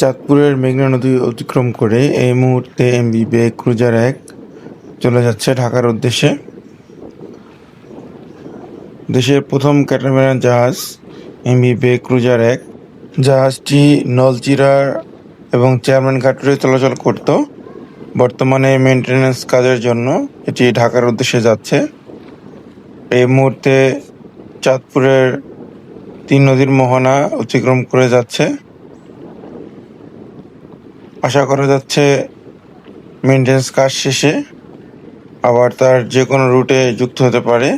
চাঁদপুরের মেঘনা নদী অতিক্রম করে এই মুহূর্তে এমবি বে ক্রুজার এক চলে যাচ্ছে ঢাকার উদ্দেশ্যে। দেশের প্রথম ক্যাটামারান জাহাজ এমবি বে ক্রুজার এক। জাহাজটি নলচিরা এবং চেয়ারম্যান ঘাট রয়ে চলাচল করত। বর্তমানে মেনটেন্যান্স কাজের জন্য এটি ঢাকার উদ্দেশ্যে যাচ্ছে। এই মুহূর্তে চাঁদপুরের তিন নদীর মোহনা অতিক্রম করে যাচ্ছে। আশা করা যাচ্ছে মেনটেন্স কাজ শেষে আবার তার যে কোনো রুটে যুক্ত হতে পারে।